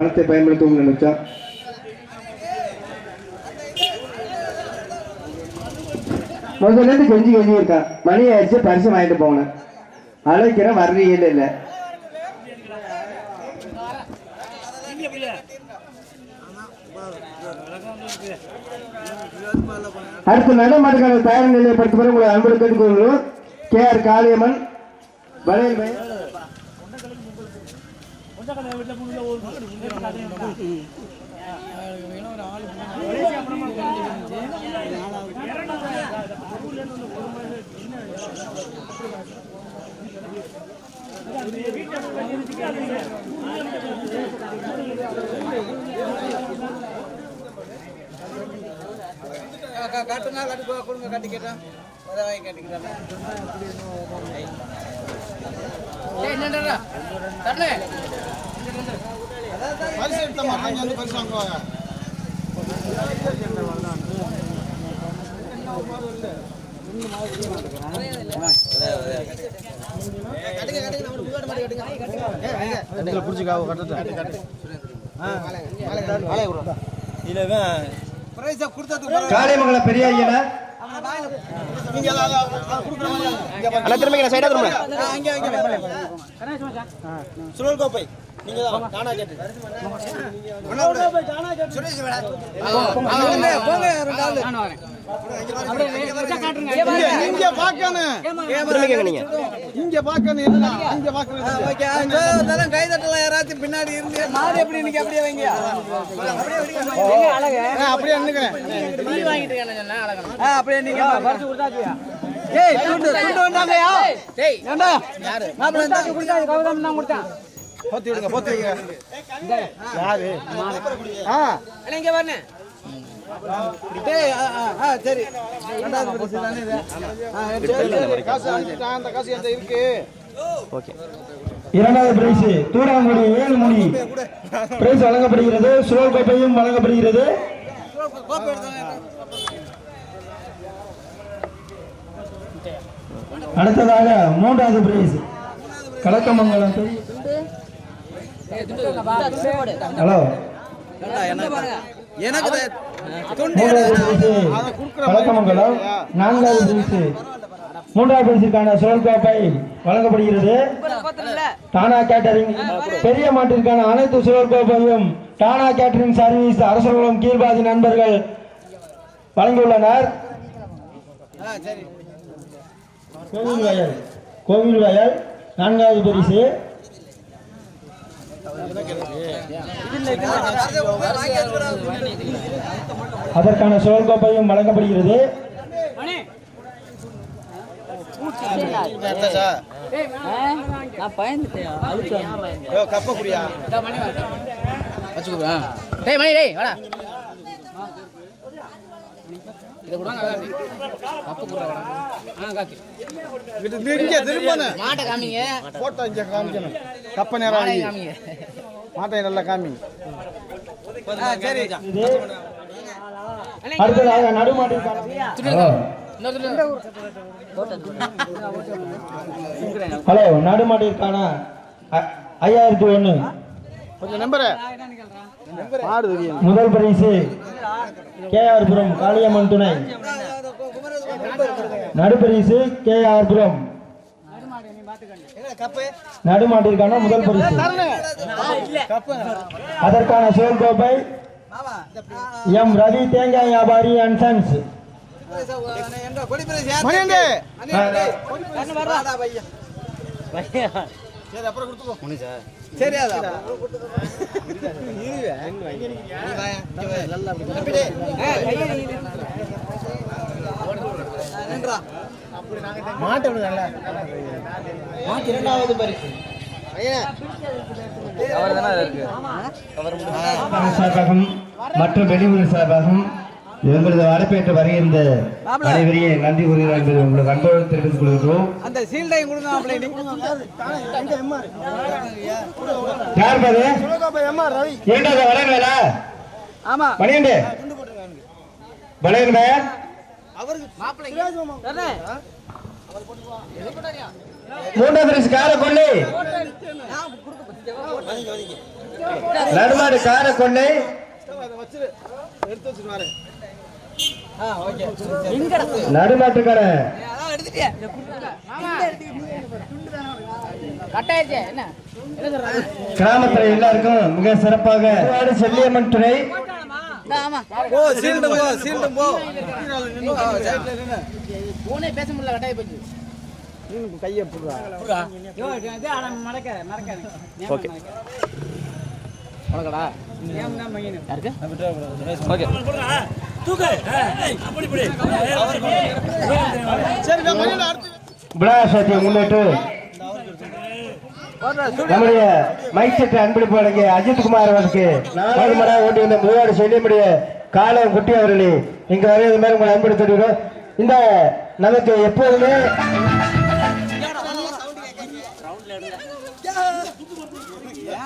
பணத்தை பயன்படுத்தவும் நினைச்சா? முதல்ல இருந்து கெஞ்சி கெஞ்சி இருக்கான் மணி ஆயிடுச்சு பரிசு வாங்கிட்டு போகணும் அழைக்கிறேன் வர்றீங்க இல்லை அடுத்து நடமாட்டுக்கான தயார் நிலையை பொறுத்தவரை உங்களை அன்பு கேட்டுக்கொள்கிறோம். கே ஆர் காளியம்மன் வளையல் பை- கட்டுங்க கட்டு போ, கொடுங்க கட்டி கேட்டேன் வாங்கி கட்டிக்கிறேன் என்னடா தரலே கட்டுட்டு பிரைஸா கொடுத்ததுக்கு காளியமங்கலம் பெரிய ஐயனா திரும்ப சைடா திரும்ப அங்கே அங்கே சுழல் கோப்பை. நீங்கள் தான் நானா கேட்டு. போங்க போங்க ரெண்டு ஆளு. இங்க இங்க இங்க கை தட்டலாம். யாராச்சும் பின்னாடி இருந்து மாடு எப்படி இன்னைக்கு அப்படியே வைங்க. அப்படியே நின்னுக்கிறேன் அப்படியே நீங்க பரிசு கொடுத்தாச்சியா? ஏய் துண்டு துண்டு வந்தாங்கயா? டேய் ஏண்டா? யாரு? மாப்பிள்ளை இருந்தாங்க கொடுத்தாங்க கௌதம் தான் கொடுத்தான். போத்தி விடுங்க போத்தி விடுங்க யாரு? ஆ. இங்க வரனே சரி. இரண்டாவது பிரைஸ் தூராங்குடி ஏழுமணி பிரைஸ் வழங்கப்படுகிறது சுழல் கோப்பையும் வழங்கப்படுகிறது. அடுத்ததாக மூன்றாவது பிரைஸ் கலக்கமங்கலம் ஹலோ. எனக்கு நான்காவது பிரைஸ் மூன்றாவது பரிசுக்கான சுழல் கோப்பை வழங்கப்படுகிறது. Dana catering. பெரிய மாட்டிற்கான அனைத்து சுழல் கோப்பையும் டானா கேட்டரிங் சர்வீஸ் அரசகுளம் கீழ்பாதி நண்பர்கள் வழங்கியுள்ளனர். கோவில் வயல். கோவில் வயல். நான்காவது பரிசு. அதற்கான சுழல் கோப்பையும் வழங்கப்படுகிறது. பயந்துட்டேன். இத கூட கப்பு கூட வாடா ஆ காக்கி. இது இங்க திரும்பணும் மாட்டை காமிங்க. போட்டோ இங்க காமிக்கணும். கப்ப நேரம் காமிங்க. மாட்டை நல்லா காமி. ஆ சரி. அடுத்ததாக நடுமாட்டிற்கான ஹலோ. ஹலோ நடுமாட்டிற்கான ஐயாயிரத்தி ஒன்று கொஞ்சம் நம்பரு முதல் பரிசு கேஆர்புரம் காளியம்மன் துணை. நடுப்பரிசு கேஆர்புரம். கப்பு நடுமாட்டிற்கான முதல் பரிசு. அதற்கான சுழல் கோப்பை எம் ரவி தேங்காய் வியாபாரி அண்ட் சன்ஸ் மணியண்டே. அதான் மாட்டை நல்லா இரண்டாவது பரிசு சார்பாகவும் மற்றும் வெளியூர் சார்பாகவும் எங்களது வரப்பேற்று வருகின்ற அனைவரையே நன்றி கூறுகிறோம் என்பதை உங்களுக்கு அன்போடு தெரிவித்துக் கொள்கிறோம் அந்த மாப்பிள்ளை யார் பாரு எம்மா ரவி. ஏண்டாத வளையன் வேலை ஆமா. மணியண்டு வளையன் வேலை மூன்றாவது பரிசு காரை கொள்ளி. நடுமாடு காரக்கொண்டை சொல்றாங்க கிராமத்துல எல்லாருக்கும் மிக சிறப்பாக செல்லியம்மன் துறை. பேச முடியல கட்டாயி போச்சு. கையை புடுறா. உனக்கடா யாருக்கு? சரி நான் முன்னிட்டு நம்முடைய மைக் செட் அன்பளிப்பு வழங்கிய அஜித் குமார் அவருக்கு நாலு மணி ஓட்டி வந்த முதலாளி செல்லியமுடைய காலம் குட்டி அவர்களே இங்க வரையது மாதிரி உங்களை அன்பளித்து இந்த நமக்கு எப்போதுமே